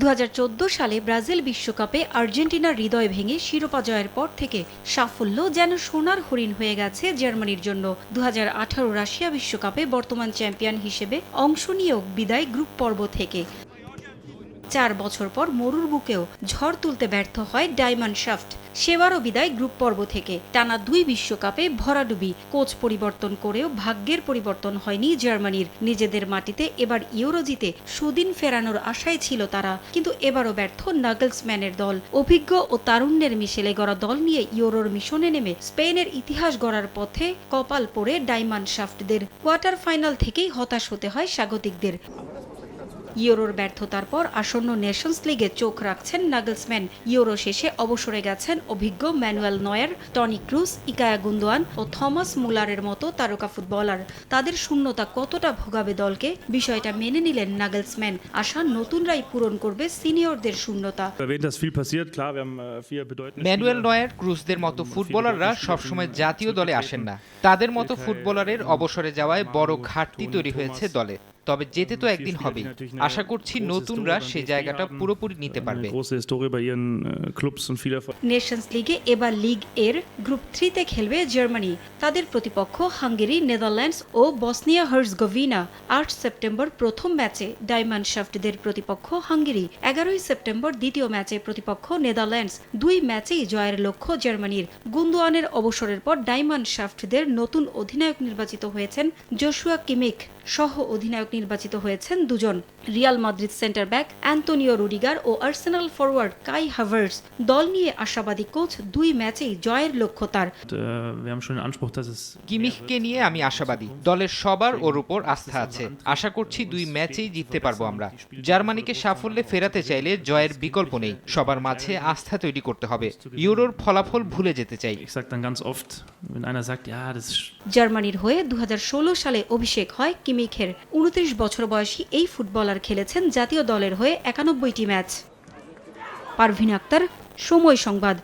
দু হাজার চোদ্দ সালে ব্রাজিল বিশ্বকাপে আর্জেন্টিনার হৃদয় ভেঙে শিরোপা জয়ের পর থেকে সাফল্য যেন সোনার হরিণ হয়ে গেছে জার্মানির জন্য। দু হাজার আঠারো রাশিয়া বিশ্বকাপে বর্তমান চ্যাম্পিয়ন হিসেবে অংশ নিয়েও বিদায় গ্রুপ পর্ব থেকে। চার বছর পর মরুর বুকেও ঝড় তুলতে ব্যর্থ হয় ডায়মন্ড শাফট সেবারও বিদায় গ্রুপ পর্ব থেকে। টানা দুই বিশ্বকাপে ভরাডুবি। কোচ পরিবর্তন করেও ভাগ্যের পরিবর্তন হয়নি জার্মানির। নিজেদের মাটিতে এবার ইউরো জিতে সুদিন ফেরানোর আশায় ছিল তারা। কিন্তু এবারও ব্যর্থ নাগলসম্যানের দল। অভিজ্ঞ ও তারুণ্যের মিশেলে গড়া দল নিয়ে ইউরোর মিশনে নেমে স্পেনের ইতিহাস গড়ার পথে কপাল পড়ে ডায়মন্ড শাফটদের কোয়ার্টার ফাইনাল থেকেই হতাশ হতে হয় স্বাগতিকদের। ইউরোর ব্যর্থতার পর আসন্ন নেশনস লিগে চোখ রাখছেন নাগলসম্যান ইউরো শেষে অবসরে গেছেন অভিজ্ঞ Manuel Neuer Toni Kroos Ilkay Gundogan ও থমাস মুলারের মতো তারকা ফুটবলার। তাদের শূন্যতা কতটা ভোগাবে দলকে? বিষয়টা মেনে নিলেন নাগলসম্যান আশা নতুনরাই পূরণ করবে সিনিয়রদের শূন্যতা। Äh, Manuel. নয়ার ক্রুজদের মতো ফুটবলাররা সবসময় জাতীয় দলে আসেন না। তাদের মতো ফুটবলারের অবসরে যাওয়ায় বড় ঘাটতি তৈরি হয়েছে দলে। তবে যেতে তো একদিন হবে আশা করছি নতুনরা সে জায়গাটা পুরোপুরি নিতে পারবে. নেশনস লিগে এবার লিগ এর গ্রুপ থ্রিতে খেলবে জার্মানি তাদের প্রতিপক্ষ হাঙ্গেরি নেদারল্যান্ডস ও বসনিয়া হার্জগোভিনা আট সেপ্টেম্বর প্রথম ম্যাচে ডায়মন্ড শাফটদের প্রতিপক্ষ হাঙ্গেরি এগারোই সেপ্টেম্বর দ্বিতীয় ম্যাচে প্রতিপক্ষ নেদারল্যান্ডস দুই ম্যাচেই জয়ের লক্ষ্য জার্মানির গুন্দোয়ানের অবসরের পর ডায়মন্ড শাফটদের নতুন অধিনায়ক নির্বাচিত হয়েছেন জোশুয়া কিমিক সহ অধিনায়ক নির্বাচিত হয়েছেন দুজন। Real Madrid centre back Antonio Rudiger ও আর্সেনাল ফরওয়ার্ড কাই হাভার্স। দল নিয়ে আশাবাদী কোচ দুই ম্যাচেই জয়ের লক্ষ্য তার। কিমিখকে নিয়ে আমি আশাবাদী। দলের সবার ওর উপর আস্থা আছে। আশা করছি দুই ম্যাচেই জিততে পারব আমরা। জার্মানিকে সাফল্যে ফেরাতে চাইলে জয়ের বিকল্প নেই। সবার মাঝে আস্থা তৈরি করতে হবে। ইউরোর ফলাফল ভুলে যেতে চাই। Ich sage dann ganz oft, wenn einer sagt, ja, das ist জার্মানির হয়ে দু হাজার ষোলো সালে অভিষেক হয় কিমিখের। উনত্রিশ বছর বয়সী এই ফুটবলার খেলেছেন জাতীয় দলের হয়ে একানব্বইটি ম্যাচ। পারভিন আক্তার সময় সংবাদ।